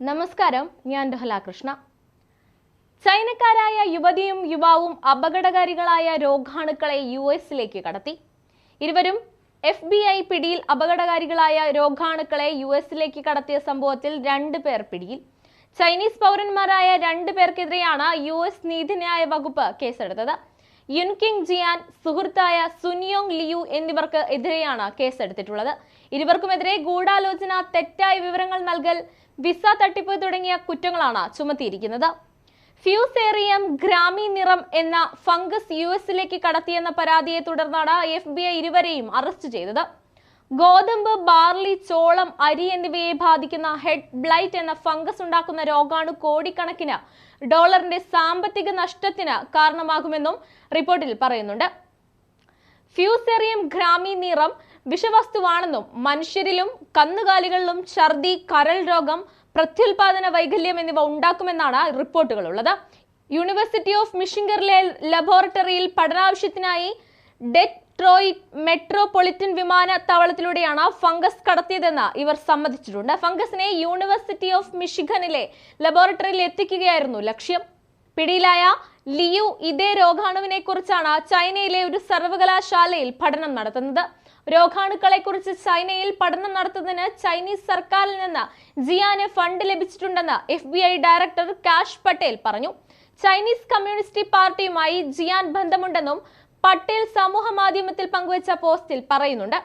നമസ്കാരം ഞാൻ കൃഷ്ണ ചൈനക്കാരായ യുവതിയും യുവാവും അപകടകാരികളായ രോഗാണുക്കളെ യു എസിലേക്ക് കടത്തി. ഇരുവരും എഫ് ബി ഐ പിടിയിൽ അപകടകാരികളായ രോഗാണുക്കളെ യു എസിലേക്ക് കടത്തിയ സംഭവത്തിൽ രണ്ട് പേർ പിടിയിൽ. ചൈനീസ് പൗരന്മാരായ രണ്ട് പേർക്കെതിരെയാണ് യു എസ് നീതിന്യായ വകുപ്പ് കേസെടുത്തത്. യുൻകിങ് ജിയാൻ സുഹൃത്തായ സുനിയോങ് ലിയു എന്നിവർക്ക് എതിരെയാണ് കേസെടുത്തിട്ടുള്ളത്. ഇരുവർക്കുമെതിരെ ഗൂഢാലോചന തെറ്റായ വിവരങ്ങൾ നൽകൽ വിസ തട്ടിപ്പ് തുടങ്ങിയ കുറ്റങ്ങളാണ് ചുമത്തിയിരിക്കുന്നത്. ഫ്യൂസേറിയം ഗ്രാമി നിറം എന്ന ഫംഗസ് യു എസിലേക്ക് കടത്തിയെന്ന പരാതിയെ തുടർന്നാണ് എഫ് ബി ഐ ഇരുവരെയും അറസ്റ്റ് ചെയ്തത്. ഗോതമ്പ് ബാർലി ചോളം അരി എന്നിവയെ ബാധിക്കുന്ന ഹെഡ് ബ്ലൈറ്റ് എന്ന ഫംഗസ് ഉണ്ടാക്കുന്ന രോഗാണു കോടിക്കണക്കിന് ഡോളറിന്റെ സാമ്പത്തിക നഷ്ടത്തിന് കാരണമാകുമെന്നും റിപ്പോർട്ടിൽ പറയുന്നുണ്ട്. ഫ്യൂസെറിയം ഗ്രാമി നിറം വിഷവസ്തുവാണെന്നും മനുഷ്യരിലും കന്നുകാലികളിലും ഛർദി കരൾ രോഗം പ്രത്യുൽപാദന വൈകല്യം എന്നിവ ഉണ്ടാക്കുമെന്നാണ് റിപ്പോർട്ടുകളുള്ളത്. യൂണിവേഴ്സിറ്റി ഓഫ് മിഷിംഗറിലെ ലബോറട്ടറിയിൽ പഠനാവശ്യത്തിനായി ഡെട്രോയിറ്റ് മെട്രോപൊളിറ്റൻ വിമാനത്താവളത്തിലൂടെയാണ് ഫംഗസ് കടത്തിയതെന്ന് ഇവർ സമ്മതിച്ചിട്ടുണ്ട്. ഫംഗസിനെ യൂണിവേഴ്സിറ്റി ഓഫ് മിഷിഗനിലെ ലബോറട്ടറിയിൽ എത്തിക്കുകയായിരുന്നു. ലക്ഷ്യം പിടിയിലായ ലിയു ഇതേ രോഗാണുവിനെ കുറിച്ചാണ് ചൈനയിലെ ഒരു സർവകലാശാലയിൽ പഠനം നടത്തുന്നത്. രോഗാണുക്കളെ കുറിച്ച് ചൈനയിൽ പഠനം നടത്തുന്നതിന് ചൈനീസ് സർക്കാരിൽ നിന്ന് ജിയാന് ഫണ്ട് ലഭിച്ചിട്ടുണ്ടെന്ന് F B I director Kash Patel പറഞ്ഞു. ചൈനീസ് കമ്മ്യൂണിസ്റ്റ് പാർട്ടിയുമായി ജിയാൻ ബന്ധമുണ്ടെന്നും പട്ടേൽ സമൂഹ മാധ്യമത്തിൽ പങ്കുവച്ച പോസ്റ്റിൽ പറയുന്നുണ്ട്.